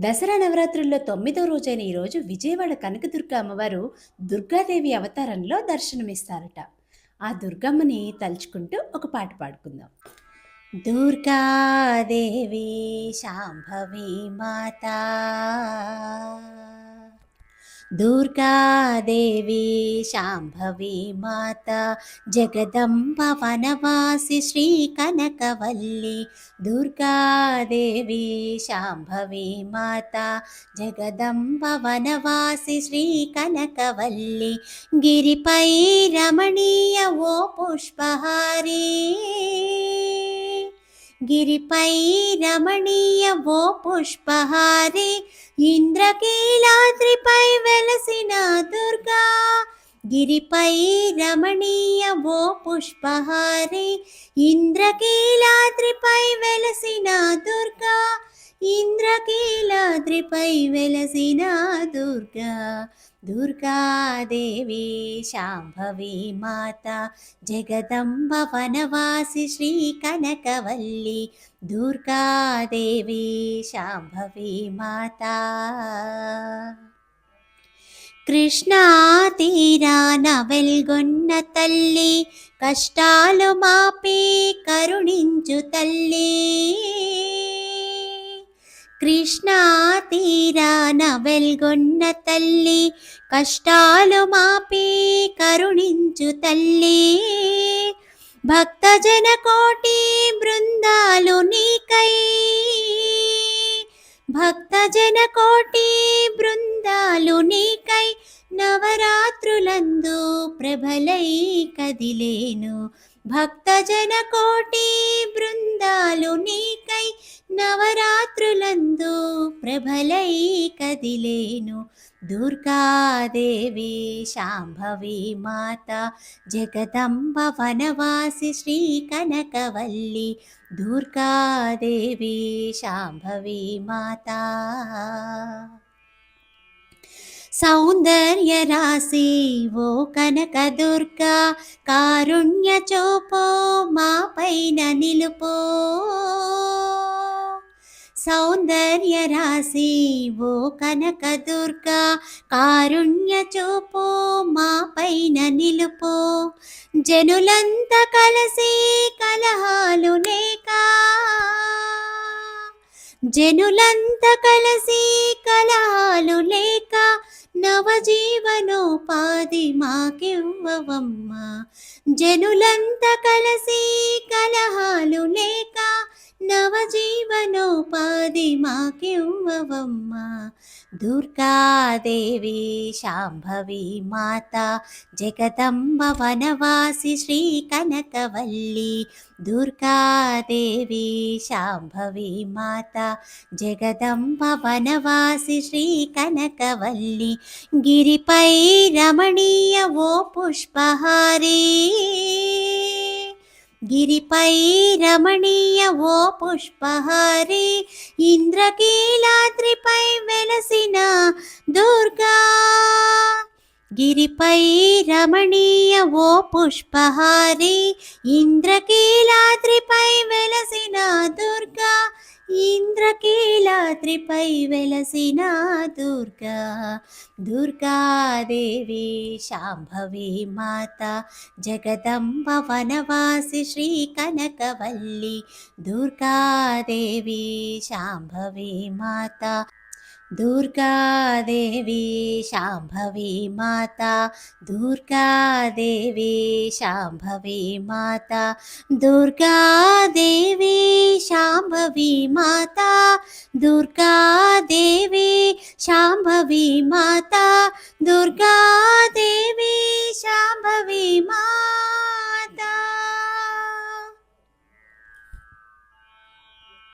దసరా నవరాత్రుల్లో తొమ్మిదో రోజైన ఈరోజు విజయవాడ కనకదుర్గ అమ్మవారు దుర్గాదేవి అవతారంలో దర్శనమిస్తారట. ఆ దుర్గమ్మని తలుచుకుంటూ ఒక పాట పాడుకుందాం. దుర్గాదేవి శాంభవి మాతా. దుర్గాదేవి శాంభవి మాత జగదంబ వనవాసి శ్రీ కనకవల్లి దుర్గాదేవి శాంభవి మాత జగదంబ వనవాసి శ్రీ కనకవల్లి గిరిపై రమణీయ ఓ పుష్పహారీ. గిరిపై రమణీయ ఓ పుష్పహారి ఇంద్రకీలాద్రిపై వెలసిన దుర్గా. గిరిపై రమణీయ ఓ పుష్పహారి ఇంద్రకీలాద్రిపై వెలసిన దుర్గా. ఇంద్రకీలాద్రిపై వెలసిన దుర్గా. దుర్గాదేవి శాంభవి మాత జగదంబ వనవాసి శ్రీ కనకవల్లి. దుర్గాదేవి శాంభవి మాత. కృష్ణా తీరాన వెల్గొన్న తల్లి కష్టాలు మాపి కరుణించు తల్లి. కృష్ణా తీరాన వెల్గొన్న తల్లి కష్టాలు మాపి కరుణించు తల్లి. భక్తజన కోటి బృందాలు నీకై. భక్తజన కోటి బృందాలు నీకై నవరాత్రులందు ప్రభలై కదిలేను. భక్తజన కోటి బృందాలు నీకై నవరాత్రులందు ప్రభలై కదిలేను దుర్గాదేవి శాంభవి మాత జగదంబ వనవాసి శ్రీ కనకవల్లి దుర్గాదేవి శాంభవి మాత సౌందర్య రాశి ఓ కనక దుర్గా కారుణ్య చూపో మా పైన నిలుపో సౌందర్య రాశి ఓ కనక దుర్గా కారుణ్య చూపో మా పైన నిలుపో. జనులంతా కలిసి కలహాలు లేక. జనులంతా కలిసి కలహాలు లేక. నవజీవనోపాధి మాకివ్వవమ్మ. జనులంతా కలిసి కలహాలు లేక. మాకివ్వవమ్మ దుర్గాదేవి శాంభవి మాత జగదంబ వనవాసి శ్రీ కనకవల్లి దుర్గాదేవి శాంభవి మాత జగదంబ వనవాసి శ్రీ కనకవల్లి గిరిపై రమణీయ ఓ పుష్పహారీ. గిరిపై రమణీయ ఓ పుష్పహారి ఇంద్రకీలాద్రిపై వెలసిన దుర్గా. గిరిపై రమణీయ ఓ పుష్పహారి ఇంద్రకీలాద్రిపై వెలసిన దుర్గా. ఇంద్రకీలాద్రిపై వెలసిన దుర్గా. దుర్గాదేవి శాంభవి మాత జగదంబ వనవాసి శ్రీ కనకవల్లి. దుర్గాదేవి శాంభవి మాత. దుర్గాదేవి శాంభవి మాత. దుర్గాదేవి శాంభవి మాత. దుర్గాదేవి శాంభవి మాత దుర్గాదేవి శాంభవి మాత దుర్గాదేవి